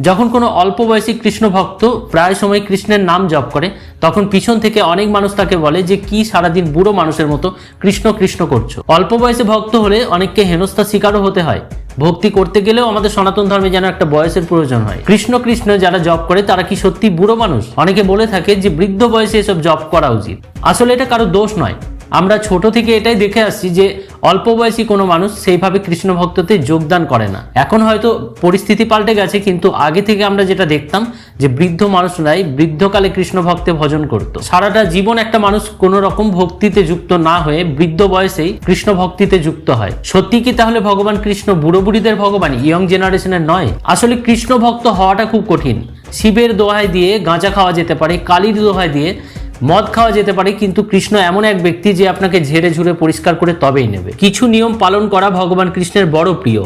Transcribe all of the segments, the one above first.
যখন কোনো অল্প বয়সী কৃষ্ণ ভক্ত প্রায় সময় কৃষ্ণের নাম জপ করে, তখন পিছন থেকে অনেক মানুষ তাকে বলে যে, কি সারাদিন বুড়ো মানুষের মতো কৃষ্ণ কৃষ্ণ করছ? অল্প বয়সে ভক্ত হলে অনেককে হেনস্থার শিকারও হতে হয়। ভক্তি করতে গেলেও আমাদের সনাতন ধর্মে যেন একটা বয়সের প্রয়োজন হয়। কৃষ্ণ কৃষ্ণ যারা জপ করে, তারা কি সত্যি বুড়ো মানুষ? অনেকে বলে থাকে যে, বৃদ্ধ বয়সে এসব জপ করা উচিত। আসলে এটা কারও দোষ নয়। আমরা ছোট থেকে এটাই দেখে আসছি যে অল্প বয়সী কোনো মানুষ সেইভাবে কৃষ্ণ ভক্ততে যোগদান করে না। এখন হয়তো পরিস্থিতি পাল্টে গেছে, কিন্তু আগে থেকে আমরা যেটা দেখতাম যে বৃদ্ধ মানুষরাই বৃদ্ধকালে কৃষ্ণ ভক্তে ভজন করত। সারাটা জীবন একটা মানুষ কোনো রকম ভক্তিতে যুক্ত না হয়ে বৃদ্ধ বয়সেই কৃষ্ণ ভক্তিতে যুক্ত হয়। সত্যি কি তাহলে ভগবান কৃষ্ণ বুড়ো বুড়িদের ভগবান ইয়ং জেনারেশনের নয়? আসলে কৃষ্ণ ভক্ত হওয়াটা খুব কঠিন। শিবের দোহায় দিয়ে গাঁজা খাওয়া যেতে পারে, কালীর দোহায় দিয়ে মদ খাওয়া যেতে পারে, কিন্তু কৃষ্ণ এমন এক ব্যক্তি যে আপনাকে ঝেড়ে ঝুড়ে পরিষ্কার করে তবেই নেবে। কিছু নিয়ম পালন করা ভগবান কৃষ্ণের বড় প্রিয়।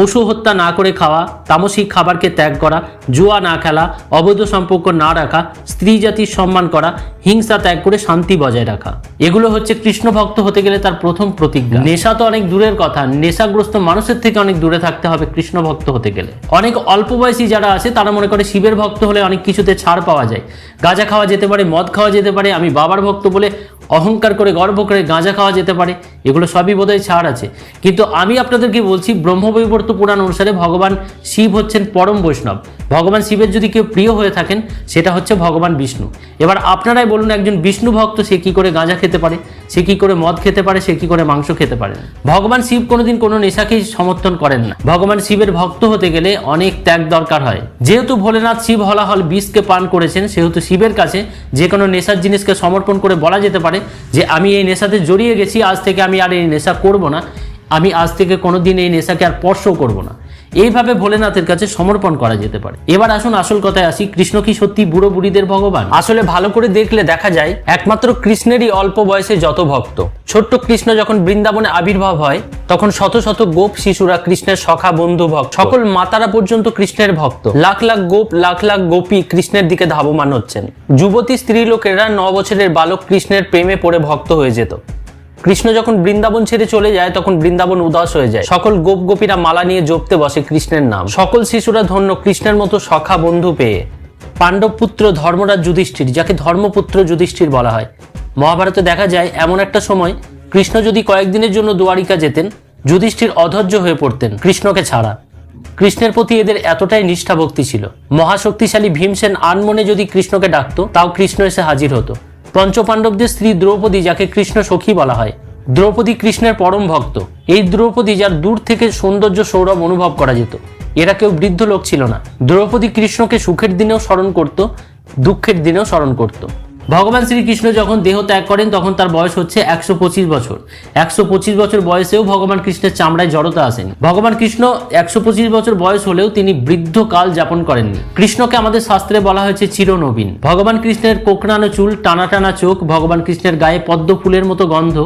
পশু হত্যা না করে খাওয়া, তামসিক খাবারকে ত্যাগ করা, জুয়া না খেলা, অবৈধ সম্পর্ক না রাখা, স্ত্রী জাতির সম্মান করা, হিংসা ত্যাগ করে শান্তি বজায় রাখা। এগুলো হচ্ছে কৃষ্ণ ভক্ত হতে গেলে তার প্রথম প্রতিজ্ঞা। নেশা তো অনেক দূরের কথা, নেশাগ্রস্ত মানুষের থেকে অনেক দূরে থাকতে হবে কৃষ্ণ ভক্ত হতে গেলে। অনেক অল্প বয়সী যারা আছে, তারা মনে করে শিবের ভক্ত হলে অনেক কিছুতে ছাড় পাওয়া যায়। গাঁজা খাওয়া যেতে পারে, মদ খাওয়া যেতে পারে, আমি বাবার ভক্ত বলে অহংকার করে, গর্ব করে গাঁজা খাওয়া যেতে পারে। এগুলো সবই বোধহয় ছাড় আছে। কিন্তু আমি আপনাদেরকে বলছি, ব্রহ্মবৈবর্ত পুরাণ অনুসারে ভগবান শিব হচ্ছেন পরম বৈষ্ণব। ভগবান শিবের যদি কেউ প্রিয় হয়ে থাকেন, সেটা হচ্ছে ভগবান বিষ্ণু। এবার আপনারাই বলুন, একজন বিষ্ণু ভক্ত, সে কী করে গাঁজা খেতে পারে? সে কী করে মদ খেতে পারে? সে কী করে মাংস খেতে পারে? ভগবান শিব কোনোদিন কোনো নেশাকেই সমর্থন করেন না। ভগবান শিবের ভক্ত হতে গেলে অনেক ত্যাগ দরকার হয়। যেহেতু ভোলেনাথ শিব হলাহল বিষকে পান করেছেন, সেহেতু শিবের কাছে যে কোনো নেশার জিনিসকে সমর্পণ করে বলা যেতে পারে যে আমি এই নেশাতে জড়িয়ে গেছি, আজ থেকে আমি আর এই নেশা করব না। আমি আজ থেকে কোনো দিন এই নেশাকে আর স্পর্শও করব না। এইভাবে ভোলেনাথের কাছে সমর্পণ করা যেতে পারে। এবার আসুন আসল কথায় আসি, কৃষ্ণ কি সত্যি বুড়ো বুড়িদের ভগবান? আসলে ভালো করে দেখলে দেখা যায়, একমাত্র কৃষ্ণেরই অল্প বয়সে যত ভক্ত। ছোট্ট কৃষ্ণ যখন বৃন্দাবনে আবির্ভাব হয়, তখন শত শত গোপ শিশুরা কৃষ্ণের সখা, বন্ধু ভক্ত। সকল মাতারা পর্যন্ত কৃষ্ণের ভক্ত। লাখ লাখ গোপ, লাখ লাখ গোপী কৃষ্ণের দিকে ধাবমান হচ্ছেন। যুবতী স্ত্রী লোকেরা ন বছরের বালক কৃষ্ণের প্রেমে পড়ে ভক্ত হয়ে যেত। কৃষ্ণ যখন বৃন্দাবন ছেড়ে চলে যায়, তখন বৃন্দাবন উদাস হয়ে যায়। সকল গোপ গোপীরা মালা নিয়ে জপতে বসে কৃষ্ণের নাম। সকল শিশুরা ধন্য কৃষ্ণের মতো সখা বন্ধু পেয়ে পাণ্ডব পুত্র ধর্মরাজ যুধিষ্ঠির, যাকে ধর্মপুত্র যুধিষ্ঠির বলা হয়। মহাভারতে দেখা যায়, এমন একটা সময় কৃষ্ণ যদি কয়েকদিনের জন্য দুয়ারিকা যেতেন, যুধিষ্ঠির অধৈর্য হয়ে পড়তেন কৃষ্ণকে ছাড়া। কৃষ্ণের প্রতি এদের এতটাই নিষ্ঠা ভক্তি ছিল। মহাশক্তিশালী ভীমসেন আনমনে যদি কৃষ্ণকে ডাকত, তাও কৃষ্ণ এসে হাজির হতো। পঞ্চপাণ্ডবদের স্ত্রী দ্রৌপদী, যাকে কৃষ্ণ সখী বলা হয়। দ্রৌপদী কৃষ্ণের পরম ভক্ত। এই দ্রৌপদী যার দূর থেকে সৌন্দর্য সৌরভ অনুভব করা যেত। এরা কেউ বৃদ্ধ লোক ছিল না। দ্রৌপদী কৃষ্ণকে সুখের দিনেও স্মরণ করত, দুঃখের দিনেও স্মরণ করত। ভগবান শ্রীকৃষ্ণ যখন দেহ ত্যাগ করেন, তখন তার বয়স হচ্ছে একশো পঁচিশ বছর। একশো পঁচিশ বছর বয়সেও ভগবান কৃষ্ণের চামড়ায় জড়তা আসেন। ভগবান কৃষ্ণ একশো পঁচিশ বছর বয়স হলেও তিনি বৃদ্ধ কাল যাপন করেননি। কৃষ্ণকে আমাদের শাস্ত্রে বলা হয়েছে চিরনবীন। ভগবান কৃষ্ণের কোকড়ানো চুল টানা টানা চোখ, ভগবান কৃষ্ণের গায়ে পদ্ম ফুলের মতো গন্ধ,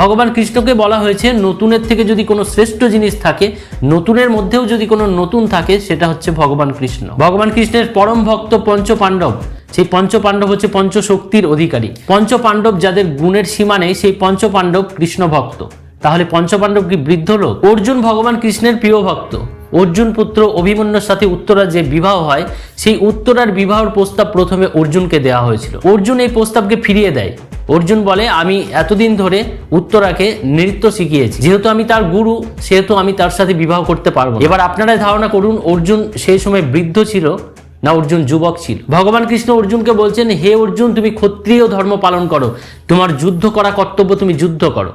ভগবান কৃষ্ণকে বলা হয়েছে নতুনের থেকে যদি কোনো শ্রেষ্ঠ জিনিস থাকে, নতুনের মধ্যেও যদি কোনো নতুন থাকে, সেটা হচ্ছে ভগবান কৃষ্ণ। ভগবান কৃষ্ণের পরম ভক্ত পঞ্চ পাণ্ডব সেই পঞ্চ পাণ্ডব হচ্ছে পঞ্চ শক্তির অধিকারী। পঞ্চ পাণ্ডব যাদের গুণের সীমা নেই, সেই পঞ্চ পাণ্ডব কৃষ্ণ ভক্ত তাহলে পঞ্চ পাণ্ডব কি বৃদ্ধ লোক? অর্জুন ভগবান কৃষ্ণের প্রিয় ভক্ত। অর্জুন পুত্র অভিমন্যুর সাথে উত্তরার যে বিবাহ হয়, সেই উত্তরার বিবাহর প্রস্তাব প্রথমে অর্জুনকে দেওয়া হয়েছিল। অর্জুন এই প্রস্তাবকে ফিরিয়ে দেয়। অর্জুন বলে, আমি এতদিন ধরে উত্তরাকে নৃত্য শিখিয়েছি। যেহেতু আমি তার গুরু, সেহেতু আমি তার সাথে বিবাহ করতে পারব। এবার আপনারা ধারণা করুন, অর্জুন সেই সময় বৃদ্ধ ছিল। না অর্জুন যুবক ছিল। ভগবান কৃষ্ণ অর্জুনকে বলছেন, হে অর্জুন, তুমি ক্ষত্রিয় ধর্ম পালন করো। তোমার যুদ্ধ করা কর্তব্য তুমি যুদ্ধ করো।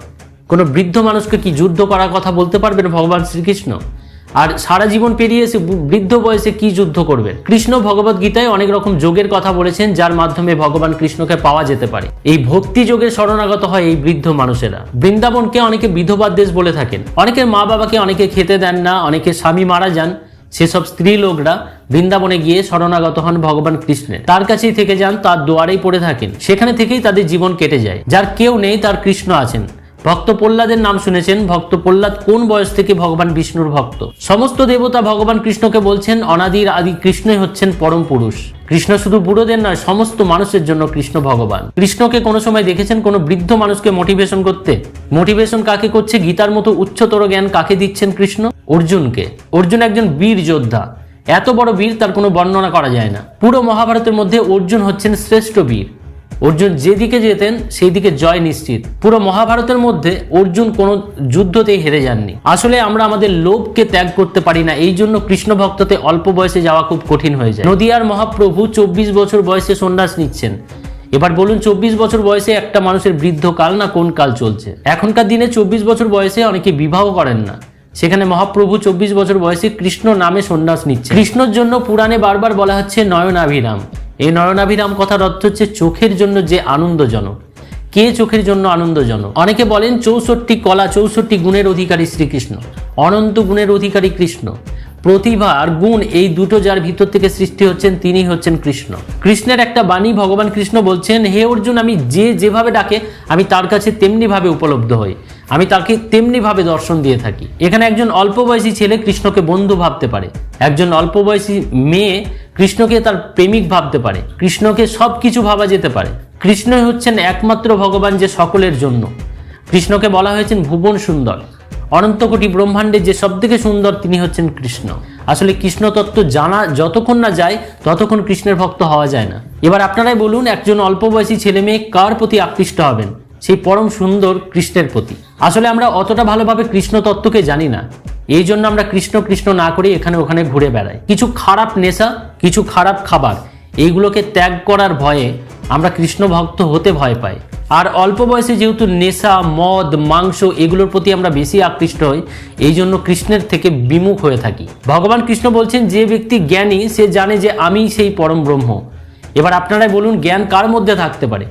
কোনো বৃদ্ধ মানুষকে কি যুদ্ধ করার কথা বলতে পারবেন ভগবান শ্রীকৃষ্ণ? আর সারা জীবন পেরিয়ে এসে বৃদ্ধ বয়সে কি যুদ্ধ করবেন কৃষ্ণ ভগবত গীতায় অনেক রকম যোগের কথা বলেছেন, যার মাধ্যমে ভগবান কৃষ্ণকে পাওয়া যেতে পারে। এই ভক্তি যোগের শরণাগত হয় এই বৃদ্ধ মানুষেরা। বৃন্দাবনকে অনেকে বিধবার দেশ বলে থাকেন। অনেকের মা বাবাকে অনেকে খেতে দেন না, অনেকে স্বামী মারা যান। সেসব স্ত্রী লোকরা বৃন্দাবনে গিয়ে শরণাগত হন ভগবান কৃষ্ণের। তার কাছেই থেকে যান, তার দুয়ারেই পড়ে থাকেন। সেখানে থেকেই তাদের জীবন কেটে যায়। যার কেউ নেই, তার কৃষ্ণ আছেন। ভক্ত প্রহ্লাদের নাম শুনেছেন। ভক্ত প্রহ্লাদ কোন বয়স থেকে ভগবান বিষ্ণুর ভক্ত? সমস্ত দেবতা ভগবান কৃষ্ণকে বলছেন, অনাদির আদি কৃষ্ণই হচ্ছেন পরম পুরুষ। কৃষ্ণ শুধু বুড়োদের নয়, সমস্ত মানুষের জন্য কৃষ্ণ ভগবান। কৃষ্ণকে কোনো সময় দেখেছেন কোনো বৃদ্ধ মানুষকে মোটিভেশন করতে? মোটিভেশন কাকে করছে? গীতার মতো উচ্চতর জ্ঞান কাকে দিচ্ছেন কৃষ্ণ? অর্জুনকে। অর্জুন একজন বীর যোদ্ধা। এত বড় বীর তার কোনো বর্ণনা করা যায় না। পুরো মহাভারতের মধ্যে অর্জুন হচ্ছেন শ্রেষ্ঠ বীর। অর্জুন যেদিকে যেতেন সেই দিকে জয় নিশ্চিত। পুরো মহাভারতের মধ্যে অর্জুন কোনো যুদ্ধতেই হেরে যাননি। আসলে আমরা আমাদের লোভকে ত্যাগ করতে পারি না, এই জন্য কৃষ্ণ ভক্ততে অল্প বয়সে যাওয়া খুব কঠিন হয়ে যায়। নদিয়ার মহাপ্রভু চব্বিশ বছর বয়সে সন্ন্যাস নিচ্ছেন। এবার বলুন, চব্বিশ বছর বয়সে একটা মানুষের বৃদ্ধকাল না কোন কাল চলছে? এখনকার দিনে চব্বিশ বছর বয়সে অনেকে বিবাহ করেন না। সেখানে মহাপ্রভু চব্বিশ বছর বয়সে কৃষ্ণ নামে সন্ন্যাস নিচ্ছে কৃষ্ণর জন্য পুরাণে বারবার বলা হচ্ছে নয়নাভিরাম। এই নয়নাভিরাম কথার অর্থ হচ্ছে চোখের জন্য যে আনন্দজনক। কে চোখের জন্য আনন্দজনক? অনেকে বলেন চৌষট্টি কলা, চৌষট্টি গুণের অধিকারী শ্রীকৃষ্ণ, অনন্ত গুণের অধিকারী কৃষ্ণ। প্রতিভা আর গুণ এই দুটো যার ভিতর থেকে সৃষ্টি হচ্ছেন তিনি হচ্ছেন কৃষ্ণ। কৃষ্ণের একটা বাণী ভগবান কৃষ্ণ বলছেন, হে অর্জুন, আমি যে যেভাবে ডাকে, আমি তার কাছে তেমনিভাবে উপলব্ধ হই। আমি তাকে তেমনিভাবে দর্শন দিয়ে থাকি। এখানে একজন অল্প বয়সী ছেলে কৃষ্ণকে বন্ধু ভাবতে পারে। একজন অল্প বয়সী মেয়ে কৃষ্ণকে তার প্রেমিক ভাবতে পারে, কৃষ্ণকে সব কিছু ভাবা যেতে পারে। কৃষ্ণই হচ্ছেন একমাত্র ভগবান যে সকলের জন্য। কৃষ্ণকে বলা হয়েছেন ভুবন সুন্দর। অনন্ত কোটি ব্রহ্মাণ্ডে যে সব থেকে সুন্দর তিনি হচ্ছেন কৃষ্ণ। আসলে কৃষ্ণ তত্ত্ব জানা যতক্ষণ না যায়, ততক্ষণ কৃষ্ণের ভক্ত হওয়া যায় না। এবার আপনারাই বলুন, একজন অল্প বয়সী ছেলে মেয়ে কার প্রতি আকৃষ্ট হবেন? সেই পরম সুন্দর কৃষ্ণের প্রতি। আসলে আমরা অতটা ভালোভাবে কৃষ্ণ তত্ত্বকে জানি না। এই জন্য আমরা কৃষ্ণ কৃষ্ণ না করে এখানে ওখানে ঘুরে বেড়াই। কিছু খারাপ নেশা, কিছু খারাপ খাবার, এইগুলোকে ত্যাগ করার ভয়ে আমরা কৃষ্ণ ভক্ত হতে ভয় পাই। আর অল্প বয়সে যেহেতু নেশা, মদ, মাংস এগুলোর প্রতি আমরা বেশি আকৃষ্ট হই, এই জন্য কৃষ্ণের থেকে বিমুখ হয়ে থাকি। ভগবান কৃষ্ণ বলছেন, যে ব্যক্তি জ্ঞানী, সে জানে যে আমি সেই পরম ব্রহ্ম। এবার আপনারাই বলুন, জ্ঞান কার মধ্যে থাকতে পারে?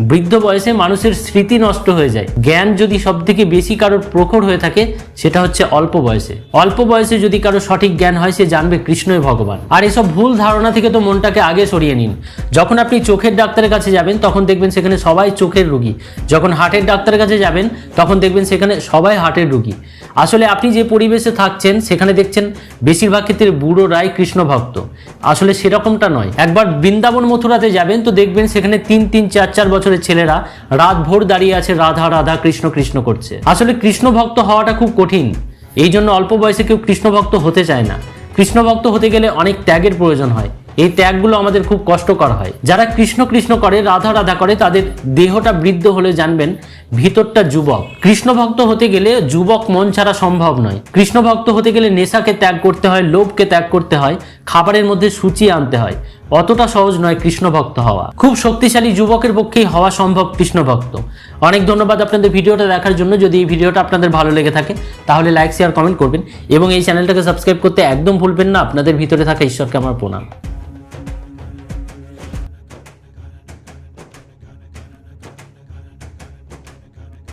বৃদ্ধ বয়সে মানুষের স্মৃতি নষ্ট হয়ে যায়। জ্ঞান যদি সব থেকে বেশি কারোর প্রখর হয়ে থাকে, সেটা হচ্ছে অল্প বয়সে। অল্প বয়সে যদি কারও সঠিক জ্ঞান হয়, সে জানবে কৃষ্ণই ভগবান। আর এসব ভুল ধারণা থেকে তো মনটাকে আগে সরিয়ে নিন। যখন আপনি চোখের ডাক্তারের কাছে যাবেন, তখন দেখবেন সেখানে সবাই চোখের রুগী। যখন হার্টের ডাক্তারের কাছে যাবেন, তখন দেখবেন সেখানে সবাই হার্টের রুগী। আসলে আপনি যে পরিবেশে থাকছেন, সেখানে দেখছেন বেশিরভাগ ক্ষেত্রে বুড়ো রায় কৃষ্ণ ভক্ত আসলে সেরকমটা নয়। একবার বৃন্দাবন মথুরাতে যাবেন, তো দেখবেন সেখানে তিন তিন, চার চার বছরের ছেলেরা রাত ভোর দাঁড়িয়ে আছে রাধা রাধা, কৃষ্ণ কৃষ্ণ করছে। আসলে কৃষ্ণ ভক্ত হওয়াটা খুব কঠিন। এই জন্য অল্প বয়সে কেউ কৃষ্ণ ভক্ত হতে চায় না। কৃষ্ণ ভক্ত হতে গেলে অনেক ত্যাগের প্রয়োজন হয়। এই ত্যাগগুলো আমাদের খুব কষ্টকর হয়। যারা কৃষ্ণ কৃষ্ণ করে, রাধা রাধা করে, তাদের দেহটা বৃদ্ধ হলে জানবেন, ভিতরটা যুবক। কৃষ্ণ ভক্ত হতে গেলে যুবক মন ছাড়া সম্ভব নয়। কৃষ্ণ ভক্ত হতে গেলে নেশাকে ত্যাগ করতে হয়, লোভকে ত্যাগ করতে হয়, খাবারের মধ্যে সূচি আনতে হয়। অতটা সহজ নয় কৃষ্ণ ভক্ত হওয়া। খুব শক্তিশালী যুবকের পক্ষেই হওয়া সম্ভব কৃষ্ণ ভক্ত অনেক ধন্যবাদ আপনাদের ভিডিওটা দেখার জন্য। যদি এই ভিডিওটা আপনাদের ভালো লেগে থাকে, তাহলে লাইক শেয়ার কমেন্ট করবেন এবং এই চ্যানেলটাকে সাবস্ক্রাইব করতে একদম ভুলবেন না। আপনাদের ভিতরে থাকা ঈশ্বরকে আমার প্রণাম।